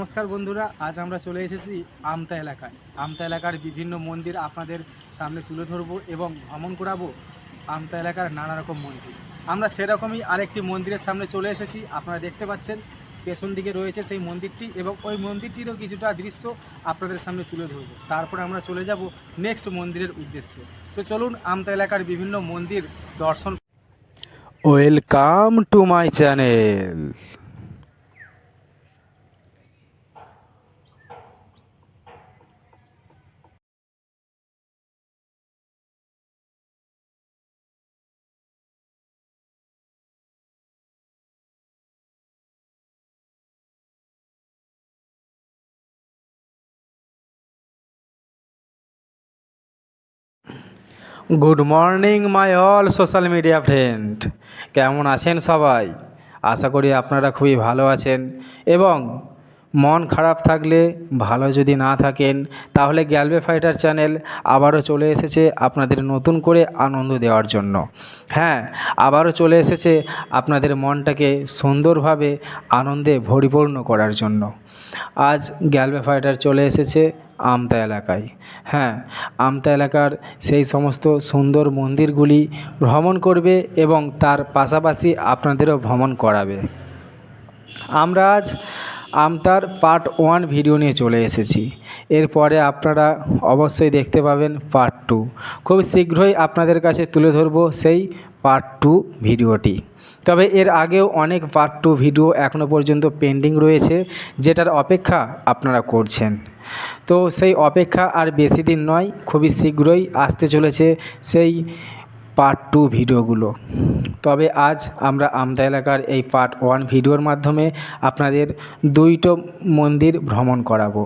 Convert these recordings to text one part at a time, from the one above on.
নমস্কার বন্ধুরা, আজ আমরা চলে এসেছি আমতা এলাকায়। আমতা এলাকার বিভিন্ন মন্দির আপনাদের সামনে তুলে ধরবো এবং ভ্রমণ করাবো আমতা এলাকার নানা রকম মন্দির। আমরা সেরকমই আরেকটি মন্দিরের সামনে চলে এসেছি, আপনারা দেখতে পাচ্ছেন, পেছন দিকে রয়েছে সেই মন্দিরটি এবং ওই মন্দিরটিরও কিছুটা দৃশ্য আপনাদের সামনে তুলে ধরবো। তারপরে আমরা চলে যাব নেক্সট মন্দিরের উদ্দেশ্যে। তো চলুন, আমতা এলাকার বিভিন্ন মন্দির দর্শন welcome to my channel good morning my all social media friend কেমন আছেন সবাই? আশা করি আপনারা খুবই ভালো আছেন। এবং মন খারাপ থাকলে ভালো যদি না থাকেন, তাহলে গ্যালবে ফাইটার চ্যানেল আবারও চলে এসেছে আপনাদের নতুন করে আনন্দ দেওয়ার জন্য। হ্যাঁ আবারও চলে এসেছে আপনাদের মনটাকে সুন্দরভাবে আনন্দে পরিপূর্ণ করার জন্য। আজ গ্যালবে ফাইটার চলে এসেছে আমতা এলাকায়। হ্যাঁ আমতা এলাকার সেই সমস্ত সুন্দর মন্দিরগুলি ভ্রমণ করবে এবং তার পাশাপাশি আপনাদেরও ভ্রমণ করাবে। আমরা আজ আমতার পার্ট ওয়ান ভিডিও নিয়ে চলে এসেছি। এরপরে আপনারা অবশ্যই দেখতে পাবেন পার্ট টু খুব শীঘ্রই আপনাদের কাছে তুলে ধরবো সেই পার্ট টু ভিডিওটি তবে এর আগেও অনেক পার্ট টু ভিডিও এখনও পর্যন্ত পেন্ডিং রয়েছে, যেটার অপেক্ষা আপনারা করছেন। তো সেই অপেক্ষা আর বেশি দিন নয়, খুবই শীঘ্রই আসতে চলেছে সেই পার্ট টু ভিডিওগুলো। তবে আজ আমরা আমদা এলাকার এই পার্ট ওয়ান ভিডিওর মাধ্যমে আপনাদের দুইটো মন্দির ভ্রমণ করাবো।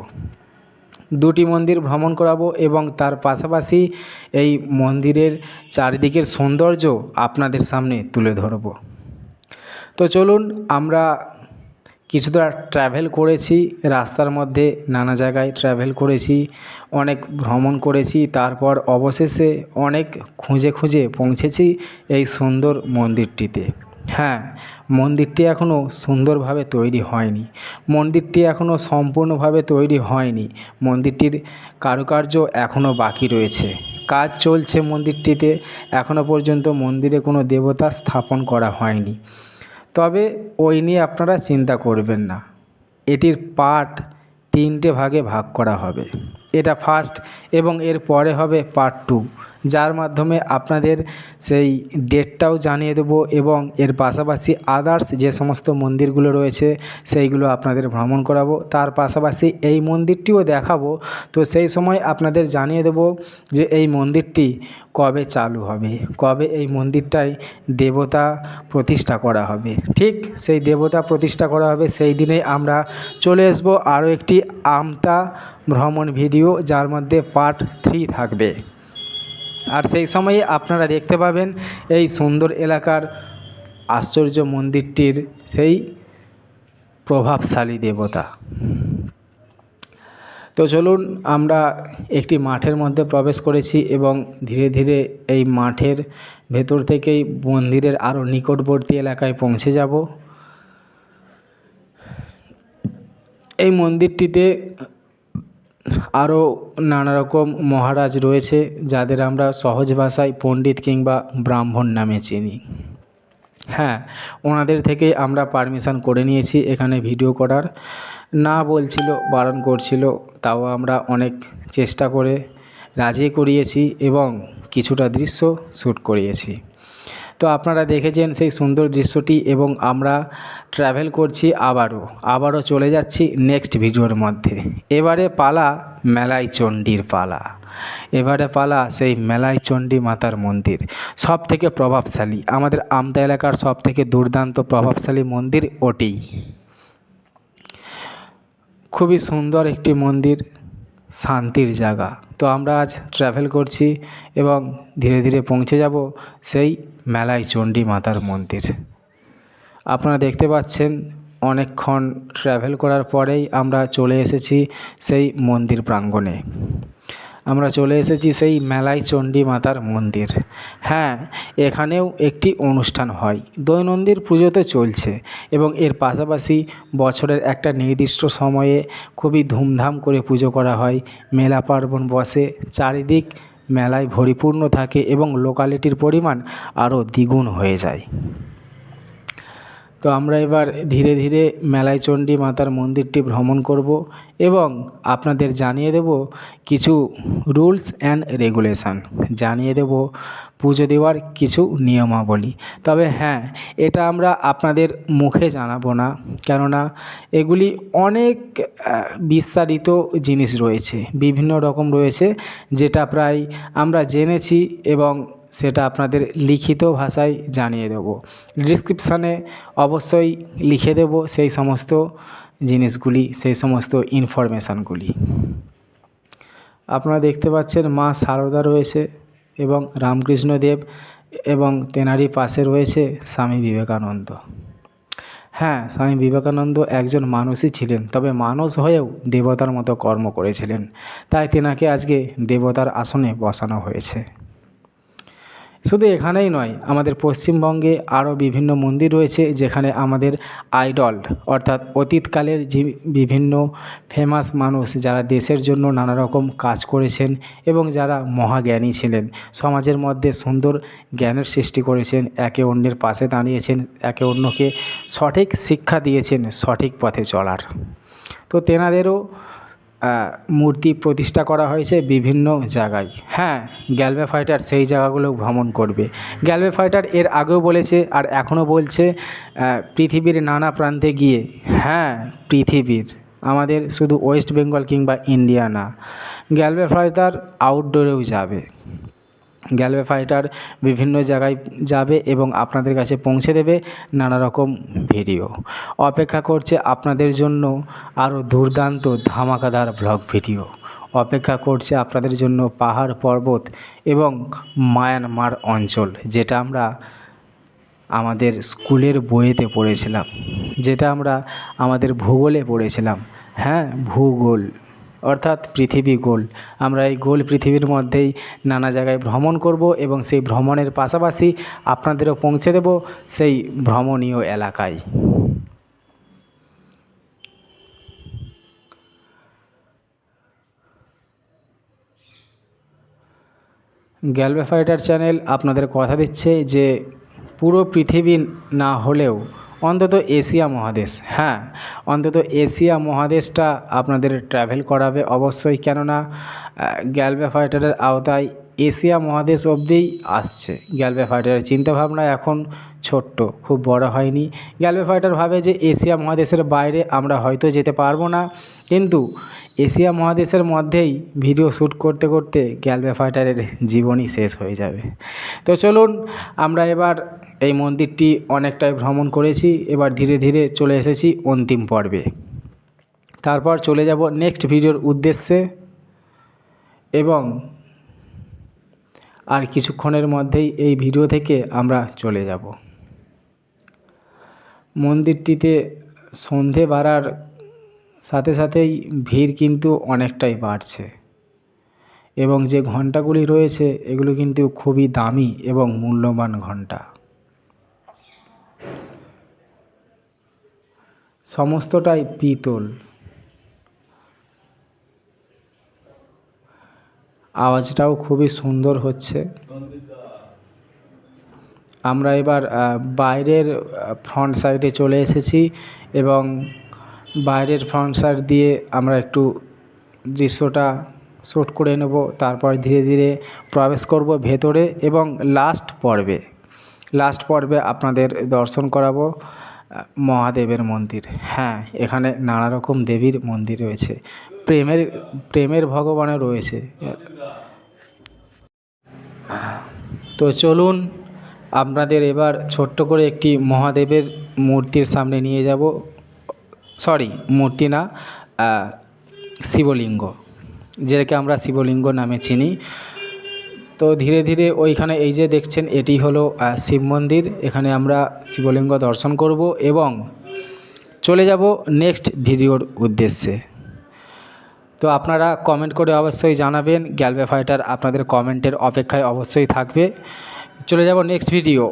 দুটি মন্দির ভ্রমণ করাবো এবং তার পাশাপাশি এই মন্দিরের চারিদিকের সৌন্দর্য আপনাদের সামনে তুলে ধরব। তো চলুন আমরা কিছুটা ট্র্যাভেল করেছি, রাস্তার মধ্যে নানা জায়গায় ট্র্যাভেল করেছি, অনেক ভ্রমণ করেছি, তারপর অবশেষে অনেক খুঁজে খুঁজে পৌঁছেছি এই সুন্দর মন্দিরটিতে। হ্যাঁ মন্দিরটি এখনও সুন্দরভাবে তৈরি হয়নি। মন্দিরটি এখনও সম্পূর্ণভাবে তৈরি হয়নি। মন্দিরটির কারুকার্য এখনও বাকি রয়েছে। কাজ চলছে মন্দিরটিতে। এখনও পর্যন্ত মন্দিরে কোনো দেবতা স্থাপন করা হয়নি। তবে ওই নিয়ে আপনারা চিন্তা করবেন না। এটির পার্ট তিনটে ভাগে ভাগ করা হবে। এটা ফার্স্ট এবং এর পরে হবে পার্ট টু যার মাধ্যমে আপনাদের সেই ডেটটাও জানিয়ে দেবো এবং এর পাশাপাশি আদার্স যে সমস্ত মন্দিরগুলো রয়েছে, সেইগুলো আপনাদের ভ্রমণ করাবো। তার পাশাপাশি এই মন্দিরটিও দেখাবো। তো সেই সময় আপনাদের জানিয়ে দেবো যে এই মন্দিরটি কবে চালু হবে, কবে এই মন্দিরটায় দেবতা প্রতিষ্ঠা করা হবে। ঠিক সেই দেবতা প্রতিষ্ঠা করা হবে সেই দিনে আমরা চলে আসব আরও একটি আমতা ভ্রমণ ভিডিও যার মধ্যে পার্ট থ্রি থাকবে। আর সেই সময়ে আপনারা দেখতে পাবেন এই সুন্দর এলাকার আশ্চর্য মন্দিরটির সেই প্রভাবশালী দেবতা। তো চলুন আমরা একটি মাঠের মধ্যে প্রবেশ করেছি এবং ধীরে ধীরে এই মাঠের ভেতর থেকেই মন্দিরের আরও নিকটবর্তী এলাকায় পৌঁছে যাব। এই মন্দিরটিতে আরও নানা রকম মহারাজ রয়েছে যাদের আমরা সহজ ভাষায় পণ্ডিত কিংবা ব্রাহ্মণ নামে চিনি। হ্যাঁ ওনাদের থেকেই আমরা পারমিশন করে নিয়েছি এখানে ভিডিও করার। না বলছিল, বারণ করছিল, তাও আমরা অনেক চেষ্টা করে রাজি করিয়েছি এবং কিছুটা দৃশ্য শ্যুট করিয়েছি। তো আপনারা দেখেছেন সেই সুন্দর দৃশ্যটি এবং আমরা ট্রাভেল করছি আবারও। আবারও চলে যাচ্ছি নেক্সট ভিডিওর মধ্যে। এবারে পালা মেলাই চণ্ডীর পালা। এবারে পালা সেই মেলাই চণ্ডী মাতার মন্দির। সব থেকে প্রভাবশালী, আমাদের আমদা এলাকার সব থেকে দুর্দান্ত প্রভাবশালী মন্দির ওটি। খুবই সুন্দর একটি মন্দির, শান্তির জায়গা। তো আমরা আজ ট্র্যাভেল করছি এবং ধীরে ধীরে পৌঁছে যাব সেই মেলায় চণ্ডী মাতার মন্দির। আপনারা দেখতে পাচ্ছেন অনেকক্ষণ ট্র্যাভেল করার পরেই আমরা চলে এসেছি সেই মন্দির প্রাঙ্গণে। আমরা চলে এসেছি সেই মেলাই চণ্ডী মাতার মন্দির। হ্যাঁ এখানেও একটি অনুষ্ঠান হয়। দৈনন্দিন পুজো তো চলছে এবং এর পাশাপাশি বছরের একটা নির্দিষ্ট সময়ে খুবই ধুমধাম করে পুজো করা হয়। মেলা পার্বণ বসে, চারিদিক মেলায় ভরিপূর্ণ থাকে এবং লোকালিটির পরিমাণ আরও দ্বিগুণ হয়ে যায়। তো আমরা এবার ধীরে ধীরে মেলাই চণ্ডী মাতার মন্দিরটি ভ্রমণ করব এবং আপনাদের জানিয়ে দেব কিছু রুলস অ্যান্ড রেগুলেশন। জানিয়ে দেব পুজো দেওয়ার কিছু নিয়মাবলী। তবে হ্যাঁ এটা আমরা আপনাদের মুখে জানাব না, কেননা এগুলি অনেক বিস্তারিত জিনিস রয়েছে। বিভিন্ন রকম রয়েছে, যেটা প্রায় আমরা জেনেছি এবং সেটা আপনাদের লিখিত ভাষায় জানিয়ে দেবো। ডিসক্রিপশানে অবশ্যই লিখে দেব সেই সমস্ত জিনিসগুলি, সেই সমস্ত ইনফরমেশানগুলি আপনারা দেখতে পাচ্ছেন মা সারদা রয়েছে এবং রামকৃষ্ণদেব এবং তেনারি পাশে রয়েছে স্বামী বিবেকানন্দ। হ্যাঁ স্বামী বিবেকানন্দ একজন মানুষই ছিলেন, তবে মানুষ হয়েও দেবতার মতো কর্ম করেছিলেন। তাই তেনাকে আজকে দেবতার আসনে বসানো হয়েছে। শুধু এখানেই নয়, আমাদের পশ্চিমবঙ্গে আরও বিভিন্ন মন্দির রয়েছে যেখানে আমাদের আইডল, অর্থাৎ অতীতকালের যে বিভিন্ন ফেমাস মানুষ যারা দেশের জন্য নানা রকম কাজ করেছেন এবং যারা মহাজ্ঞানী ছিলেন, সমাজের মধ্যে সুন্দর জ্ঞানের সৃষ্টি করেছেন, একে অন্যের পাশে দাঁড়িয়েছেন, একে অন্যকে সঠিক শিক্ষা দিয়েছেন সঠিক পথে চলার। তো তেনাদেরও মূর্তি প্রতিষ্ঠা করা হয়েছে বিভিন্ন জায়গায়। হ্যাঁ গ্যালবে ফাইটার সেই জায়গাগুলো ভ্রমণ করবে। গ্যালবে ফাইটার এর আগেও বলেছে আর এখনও বলছে পৃথিবীর নানা প্রান্তে গিয়ে। হ্যাঁ পৃথিবীর। আমাদের শুধু ওয়েস্ট বেঙ্গল কিংবা ইন্ডিয়া না। গ্যালবে ফাইটার আউটডোরেও যাবে। গ্যালভে ফাইটার বিভিন্ন জায়গায় যাবে এবং আপনাদের কাছে পৌঁছে দেবে নানা রকম ভিডিও। অপেক্ষা করছে আপনাদের জন্য আরও দুর্দান্ত ধামাকাদার ব্লগ ভিডিও অপেক্ষা করছে আপনাদের জন্য পাহাড় পর্বত এবং মায়ানমার অঞ্চল, যেটা আমরা আমাদের স্কুলের বইয়েতে পড়েছিলাম, যেটা আমরা আমাদের ভূগোলে পড়েছিলাম। হ্যাঁ ভূগোল। অর্থাৎ পৃথিবী গোল। আমরা এই গোল পৃথিবীর মধ্যেই নানা জায়গায় ভ্রমণ করব এবং সেই ভ্রমণের পাশাপাশি আপনাদেরও পৌঁছে দেব সেই ভ্রমণীয় এলাকায়। গ্যালভে ফাইটার চ্যানেল আপনাদের কথা দিচ্ছে যে পুরো পৃথিবী না হলেও অন্তত এশিয়া মহাদেশ হ্যাঁ? অন্তত এশিয়া মহাদেশটা আপনাদের ট্রাভেল করাবে অবশ্যই। কেননা গ্যালভে ফাইটারের আওতায় এশিয়া মহাদেশ অবধিই আসছে। গ্যালভে ফাইটারের চিন্তাভাবনা এখন ছোট্ট, খুব বড় হয়নি। গ্যালভে ফাইটার ভাবে যে এশিয়া মহাদেশের বাইরে আমরা হয়তো যেতে পারব না, কিন্তু এশিয়া মহাদেশের মধ্যেই ভিডিও শ্যুট করতে করতে গ্যালভে ফাইটারের জীবনই শেষ হয়ে যাবে। তো চলুন, আমরা এবার এই মন্দিরটি অনেকটাই ভ্রমণ করেছি, এবার ধীরে ধীরে চলে এসেছি অন্তিম পর্বে। তারপর চলে যাব নেক্সট ভিডিওর উদ্দেশ্যে এবং আর কিছুক্ষণের মধ্যেই এই ভিডিও থেকে আমরা চলে যাব। মন্দিরটিতে সন্ধে বাড়ার সাথে সাথেই ভিড় কিন্তু অনেকটাই বাড়ছে এবং যে ঘন্টাগুলি রয়েছে, এগুলো কিন্তু খুবই দামি এবং মূল্যবান ঘণ্টা সমস্তটাই পিতল। আওয়াজটাও খুবই সুন্দর হচ্ছে। আমরা এবার বাইরের ফ্রন্ট সাইডে চলে এসেছি এবং বাইরের ফ্রন্ট সাইড দিয়ে আমরা একটু দৃশ্যটা শ্যুট করে নেব। তারপর ধীরে ধীরে প্রবেশ করব ভেতরে এবং লাস্ট পর্বে। লাস্ট পর্বে আপনাদের দর্শন করাবো মহাদেবের মন্দির। হ্যাঁ এখানে নানা রকম দেবীর মন্দির রয়েছে। প্রেমের প্রেমের ভগবানও রয়েছে। তো চলুন, আপনাদের এবার ছোট্ট করে একটি মহাদেবের মূর্তির সামনে নিয়ে যাব। সরি, মূর্তি না শিবলিঙ্গ, যেটাকে আমরা শিবলিঙ্গ নামে চিনি। তো ধীরে ধীরে ওইখানে এই যে দেখছেন, এটি হলো শিব মন্দির। এখানে আমরা শিবলিঙ্গ দর্শন করব এবং চলে যাব নেক্সট ভিডিওর উদ্দেশ্যে। তো আপনারা কমেন্ট করে অবশ্যই জানাবেন। গ্যালবে ফাইটার আপনাদের কমেন্টের অপেক্ষায় অবশ্যই থাকবে। চলে যাব নেক্সট ভিডিও।